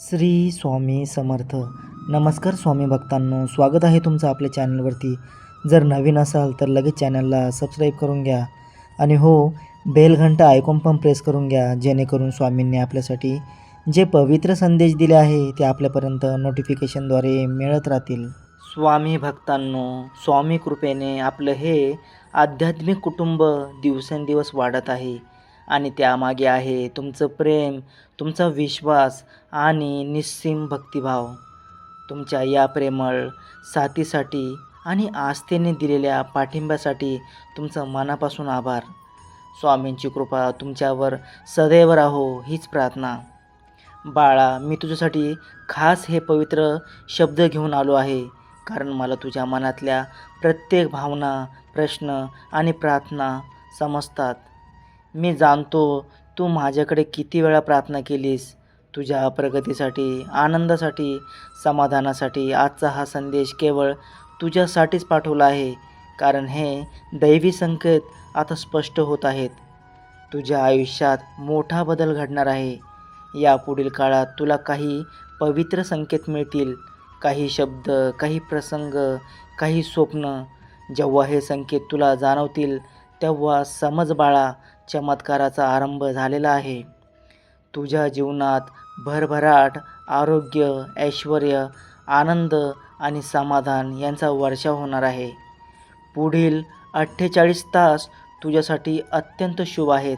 श्री स्वामी समर्थ. नमस्कार स्वामी भक्तांनो स्वागत आहे तुमचं आपल्या चॅनलवरती जर नवीन असाल तर लगेच चॅनलला सबस्क्राईब करून घ्या. आणि हो बेल घंटा पण प्रेस करून घ्या जेणेकरून स्वामींनी आपल्यासाठी जे पवित्र संदेश दिले आहे ते आपल्यापर्यंत नोटिफिकेशनद्वारे मिळत राहतील. स्वामी भक्तांनो स्वामी कृपेने आपलं हे आध्यात्मिक कुटुंब दिवसेंदिवस वाढत आहे. आणि त्यामागे आहे तुमचं प्रेम तुमचा विश्वास आणि निस्सीम भक्तिभाव. तुमच्या या प्रेमळ साथीसाठी आणि आस्थेने दिलेल्या पाठिंब्यासाठी तुमचं मनापासून आभार. स्वामींची कृपा तुमच्यावर सदैव राहो हीच प्रार्थना. बाळा मी तुझ्यासाठी खास हे पवित्र शब्द घेऊन आलो आहे कारण मला तुझ्या मनातल्या प्रत्येक भावना प्रश्न आणि प्रार्थना समजतात. मी जाणतो तू माझ्याकडे किती वेळा प्रार्थना केलीस? तुझ्या प्रगतीसाठी आनंदासाठी समाधानासाठी आजचा हा संदेश केवळ तुझ्यासाठीच पाठवला आहे. कारण हे दैवी संकेत आता स्पष्ट होत आहेत. तुझ्या आयुष्यात मोठा बदल घडणार आहे. यापुढील काळात तुला काही पवित्र संकेत मिळतील. काही शब्द काही प्रसंग काही स्वप्न. जेव्हा हे संकेत तुला जाणवतील तेव्हा समज बाळा चमत्काराचा आरंभ झालेला आहे. तुझ्या जीवनात भरभराट आरोग्य ऐश्वर आनंद आणि समाधान यांचा वर्षाव होणार आहे. पुढील अठ्ठेचाळीस तास तुझ्यासाठी अत्यंत शुभ आहेत.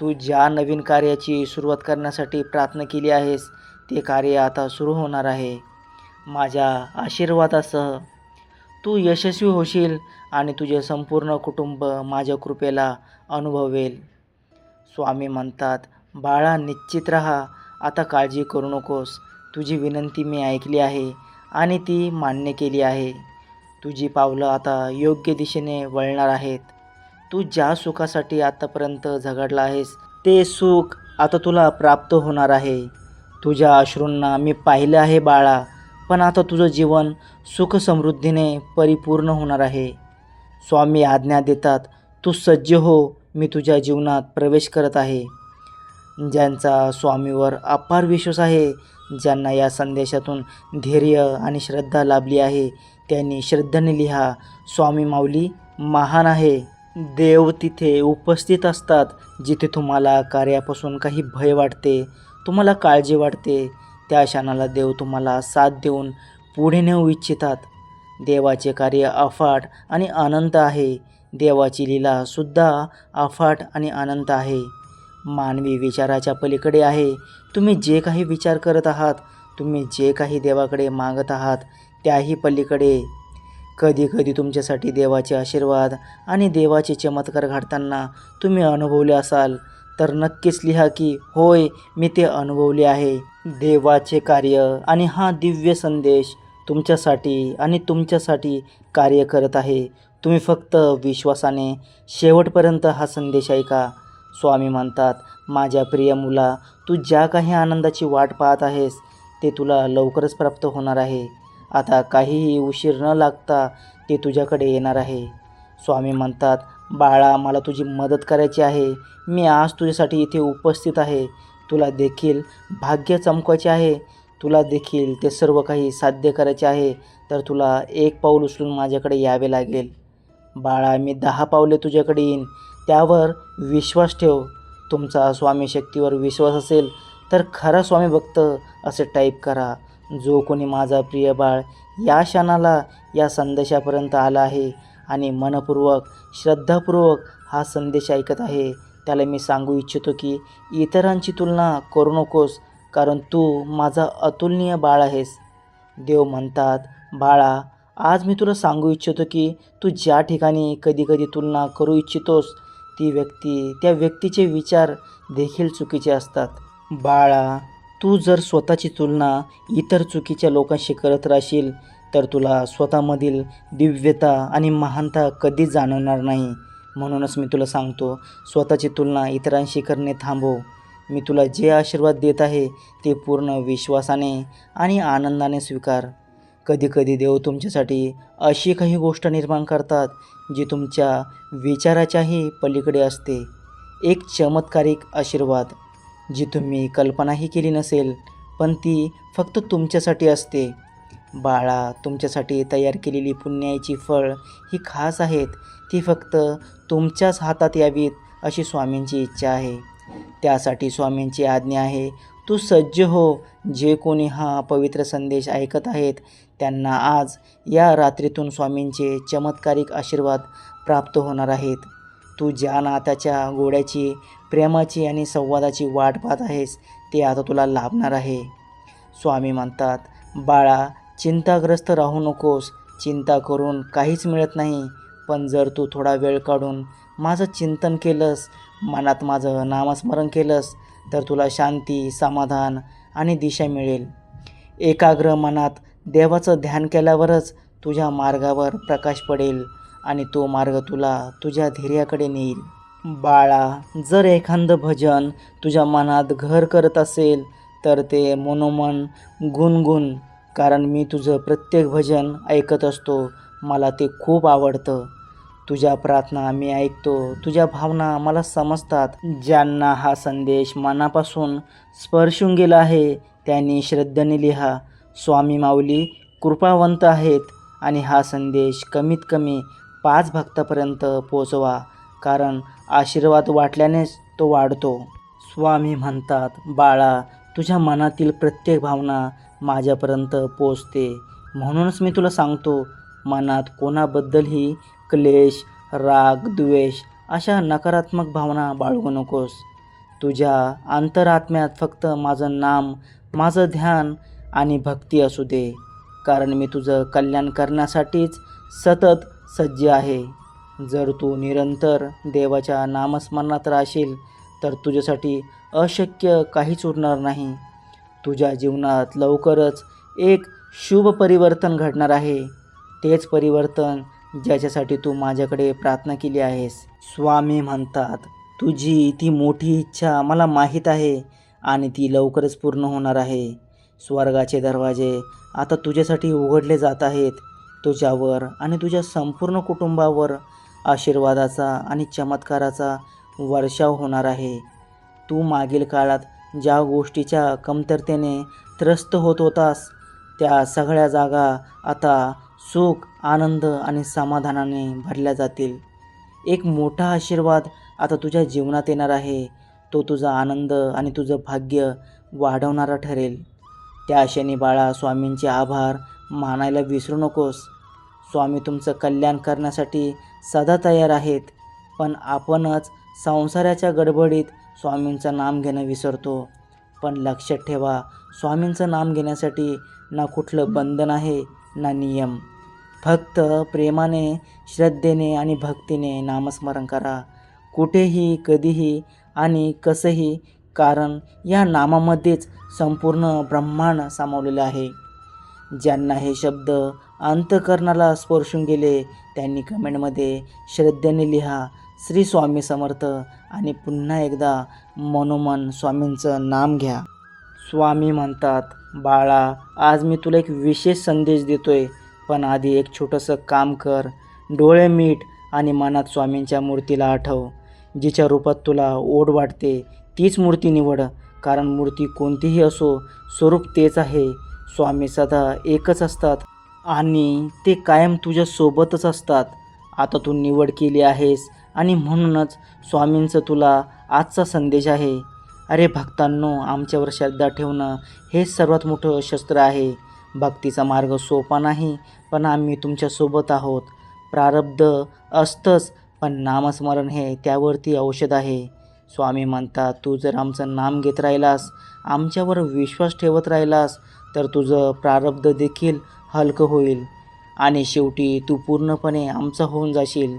तू ज्या नवीन कार्याची सुरुवात करण्यासाठी प्रार्थना केली आहेस ते कार्य आता सुरू होणार आहे. माझ्या आशीर्वादासह तू यशस्वी होशील आणि तुझे संपूर्ण कुटुंब माझ्या कृपेला अनुभवेल. स्वामी म्हणतात बाळा निश्चित राहा. आता काळजी करू नकोस. तुझी विनंती मी ऐकली आहे आणि ती मान्य केली आहे. तुझी पावलं आता योग्य दिशेने वळणार आहेत. तू ज्या सुखासाठी आतापर्यंत झगडला आहेस ते सुख आता तुला प्राप्त होणार आहे. तुझ्या अश्रूंना मी पाहिलं आहे बाळा. पण आता तुझं जीवन सुखसमृद्धीने परिपूर्ण होणार आहे. स्वामी आज्ञा देतात तू सज्ज हो मी तुझ्या जीवनात प्रवेश करत आहे. ज्यांचा स्वामीवर अपार विश्वास आहे ज्यांना या संदेशातून धैर्य आणि श्रद्धा लाभली आहे त्यांनी श्रद्धेने लिहा स्वामी माऊली महान आहे. देव तिथे उपस्थित असतात जिथे तुम्हाला कार्यापासून काही भय वाटते तुम्हाला काळजी वाटते त्या क्षणाला देव तुम्हाला साथ देऊन पुढे नेऊ इच्छितात. देवाचे कार्य अफाट आणि अनंत आहे. देवाची लीलासुद्धा अफाट आणि अनंत आहे. मानवी विचाराच्या पलीकडे आहे. तुम्ही जे काही विचार करत आहात तुम्ही जे काही देवाकडे मागत आहात त्याही पलीकडे. कधी कधी तुमच्यासाठी देवाचे आशीर्वाद आणि देवाचे चमत्कार घडताना तुम्ही अनुभवले असाल. तर नक्कीच लिहा की होय मी ते अनुभवले आहे. देवाचे कार्य आणि हा दिव्य संदेश तुमच्यासाठी आणि तुमच्यासाठी कार्य करत आहे. तुम्ही फक्त विश्वासाने शेवटपर्यंत हा संदेश ऐका. स्वामी म्हणतात माझ्या प्रिय मुला तू ज्या काही आनंदाची वाट पाहत आहेस ते तुला लवकरच प्राप्त होणार आहे. आता काहीही उशीर न लागता ते तुझ्याकडे येणार आहे. स्वामी म्हणतात बाळा मला तुझी मदत करायची आहे. मी आज तुझ्यासाठी इथे उपस्थित आहे. तुला देखील भाग्य चमकायचे आहे. तुला देखील ते सर्व काही साध्य करायचे आहे. तर तुला एक पाऊल उचलून माझ्याकडे यावे लागेल. बाळा मी दहा पावले तुझ्याकडे येईन. त्यावर विश्वास ठेव. तुमचा स्वामी शक्तीवर विश्वास असेल तर खरा स्वामी भक्त असे टाईप करा. जो कोणी माझा प्रिय बाळ या क्षणाला या संदेशापर्यंत आला आहे आणि मनपूर्वक श्रद्धापूर्वक हा संदेश ऐकत आहे. त्याला मी सांगू इच्छितो की इतरांची तुलना करू नकोस कारण तू माझा अतुलनीय बाळ आहेस. देव म्हणतात बाळा आज मी तुला सांगू इच्छितो की तू ज्या ठिकाणी कधीकधी तुलना करू इच्छितोस ती व्यक्ती त्या व्यक्तीचे विचार देखील चुकीचे असतात. बाळा तू जर स्वतःची तुलना इतर चुकीच्या लोकांशी करत राहशील तर तुला स्वतःमधील दिव्यता आणि महानता कधीच जाणवणार नाही. म्हणूनच मी तुला सांगतो स्वतःची तुलना इतरांशी करणे थांबव. मी तुला जे आशीर्वाद देत आहे ते पूर्ण विश्वासाने आणि आनंदाने स्वीकार. कधीकधी देव तुमच्यासाठी अशी काही गोष्ट निर्माण करतात जी तुमच्या विचाराच्याही पलीकडे असते. एक चमत्कारिक आशीर्वाद जी तुम्ही कल्पनाही केली नसेल पण ती फक्त तुमच्यासाठी असते. बाळा तुमच्यासाठी तयार केलेली पुण्याची फळ ही खास आहेत. ती फक्त तुमच्याच हातात यावीत अशी स्वामींची इच्छा आहे. त्यासाठी स्वामींची आज्ञा आहे तू सज्ज हो. जे कोणी हा पवित्र संदेश ऐकत आहेत त्यांना आज या रात्रीतून स्वामींचे चमत्कारिक आशीर्वाद प्राप्त होणार आहेत. तू ज्या नात्याच्या गोड्याची प्रेमाची आणि संवादाची वाट पाहत आहेस ते आता तुला लाभणार आहे. स्वामी म्हणतात बाळा चिंताग्रस्त राहू नकोस. चिंता करून काहीच मिळत नाही. पण जर तू थोडा वेळ काढून माझं चिंतन केलंस मनात माझं नामस्मरण केलंस तर तुला शांती समाधान आणि दिशा मिळेल. एकाग्र मनात देवाचं ध्यान केल्यावरच तुझ्या मार्गावर प्रकाश पडेल आणि तो मार्ग तुला तुझ्या धैर्याकडे नेईल. बाळा जर एखादं भजन तुझ्या मनात घर करत असेल तर ते मनोमन गुणगुण कारण मी तुझं प्रत्येक भजन ऐकत असतो. मला ते खूप आवडतं. तुझ्या प्रार्थना मी ऐकतो. तुझ्या भावना मला समजतात. ज्यांना हा संदेश मनापासून स्पर्शून गेला आहे त्यांनी श्रद्धेने लिहा. स्वामी माऊली कृपावंत आहेत आणि हा संदेश कमीत कमी पाच भक्तापर्यंत पोचवा कारण आशीर्वाद वाटल्यानेच तो वाढतो. स्वामी म्हणतात बाळा तुझ्या मनातील प्रत्येक भावना माझ्यापर्यंत पोचते म्हणूनच मी तुला सांगतो मनात कोणाबद्दलही क्लेश राग द्वेष अशा नकारात्मक भावना बाळगू नकोस. तुझ्या अंतरात्म्यात फक्त माझं नाम माझं ध्यान आणि भक्ती असू दे कारण मी तुझं कल्याण करण्यासाठीच सतत सज्ज आहे. जर तू निरंतर देवाच्या नामस्मरणात राहशील तर तुझ्यासाठी अशक्य काहीच उरणार नाही. तुझ्या जीवनात लवकरच एक शुभ परिवर्तन घडणार आहे. तेच परिवर्तन ज्याच्यासाठी तू माझ्याकडे प्रार्थना केली आहेस. स्वामी म्हणतात तुझी ती मोठी इच्छा मला माहीत आहे आणि ती लवकरच पूर्ण होणार आहे. स्वर्गाचे दरवाजे आता तुझ्यासाठी उघडले जात आहेत. तुझ्यावर आणि तुझ्या संपूर्ण कुटुंबावर आशीर्वादाचा आणि चमत्काराचा वर्षाव होणार आहे. तू मागील काळात ज्या गोष्टीच्या कमतरतेने त्रस्त होत होतास त्या सगळ्या जागा आता सुख आनंद आणि समाधानाने भरल्या जातील. एक मोठा आशीर्वाद आता तुझ्या जीवनात येणार आहे. तो तुझा आनंद आणि तुझं भाग्य वाढवणारा ठरेल. त्या क्षणी बाळा स्वामींचे आभार मानायला विसरू नकोस. स्वामी तुमचं कल्याण करण्यासाठी सदा तयार आहेत. पण आपणच संसाराच्या गडबडीत स्वामींचं नाम घेणं विसरतो. पण लक्षात ठेवा स्वामींचं नाम घेण्यासाठी ना कुठलं बंधन आहे ना नियम. फक्त प्रेमाने श्रद्धेने आणि भक्तीने नामस्मरण करा. कुठेही कधीही आणि कसंही कारण या नामामध्येच संपूर्ण ब्रह्मांड सामावलेलं आहे. ज्यांना हे शब्द अंतकरणाला स्पर्शून गेले त्यांनी कमेंटमध्ये श्रद्धेने लिहा श्री स्वामी समर्थ आणि पुन्हा एकदा मनोमन स्वामींचं नाम घ्या. स्वामी म्हणतात बाळा आज मी तुला एक विशेष संदेश देतोय पण आधी एक छोटंसं काम कर. डोळे मीठ आणि मनात स्वामींच्या मूर्तीला आठव. जिच्या रूपात तुला ओढ वाटते तीच मूर्ती निवड. कारण मूर्ती कोणतीही असो स्वरूप तेच आहे. स्वामी सदा एकच असतात आणि ते कायम तुझ्यासोबतच असतात. आता तू निवड केली आहेस आणि म्हणूनच स्वामींचं तुला आजचा संदेश आहे. अरे भक्तांनो आमच्यावर श्रद्धा ठेवणं हे सर्वात मोठं शस्त्र आहे. भक्तीचा मार्ग सोपा नाही पण आम्ही तुमच्यासोबत आहोत. प्रारब्ध असतंच पण नामस्मरण हे त्यावरती औषध आहे. स्वामी म्हणतात तू जर आमचं नाम घेत राहिलास आमच्यावर विश्वास ठेवत राहिलास तर तुझं प्रारब्ध देखील हलकं होईल. आणि शेवटी तू पूर्णपणे आमचा होऊन जाशील.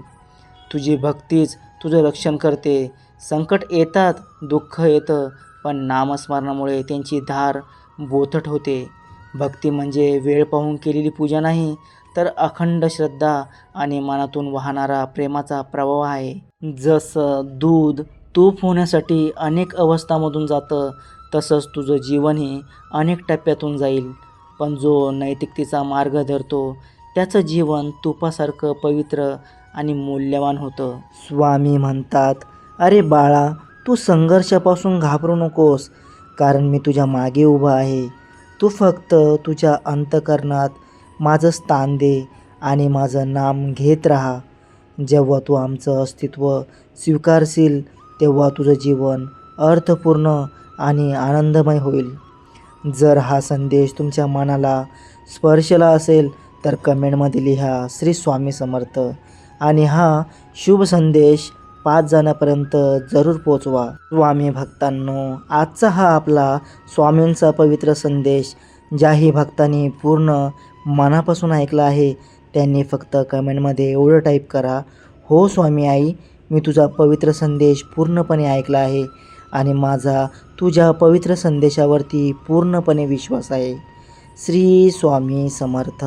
तुझी भक्तीच तुझं रक्षण करते. संकट येतात दुःख येतं पण नामस्मरणामुळे त्यांची धार बोथट होते. भक्ती म्हणजे वेळ पाहून केलेली पूजा नाही तर अखंड श्रद्धा आणि मनातून वाहणारा प्रेमाचा प्रभाव आहे. जसं दूध तूप होण्यासाठी अनेक अवस्थामधून जातं तसंच तुझं जीवनही अनेक टप्प्यातून जाईल. पण जो नैतिकतेचा मार्ग धरतो त्याचं जीवन तुपासारखं पवित्र आणि मूल्यवान होतं. स्वामी म्हणतात अरे बाळा तू संघर्षापासून घाबरू नकोस कारण मी तुझ्या मागे उभा आहे. तू फक्त तुझ्या अंतकरणात माझं स्थान दे आणि माझं नाम घेत राहा. जेव्हा तू आमचं अस्तित्व स्वीकारशील तेव्हा तुझं जीवन अर्थपूर्ण आणि आनंदमय होईल. जर हा संदेश तुमच्या मनाला स्पर्शला असेल तर कमेंटमध्ये लिहा श्री स्वामी समर्थ. आणि हा शुभ संदेश पाच जणांपर्यंत जरूर पोचवा. स्वामी भक्तांनो आजचा हा आपला स्वामींचा पवित्र संदेश ज्याही भक्तांनी पूर्ण मनापासून ऐकला आहे त्यांनी फक्त कमेंटमध्ये एवढं टाईप करा हो स्वामी आई मी तुझा पवित्र संदेश पूर्णपणे ऐकला आहे आणि माझा तुझ्या पवित्र संदेशावरती पूर्णपणे विश्वास आहे. श्री स्वामी समर्थ.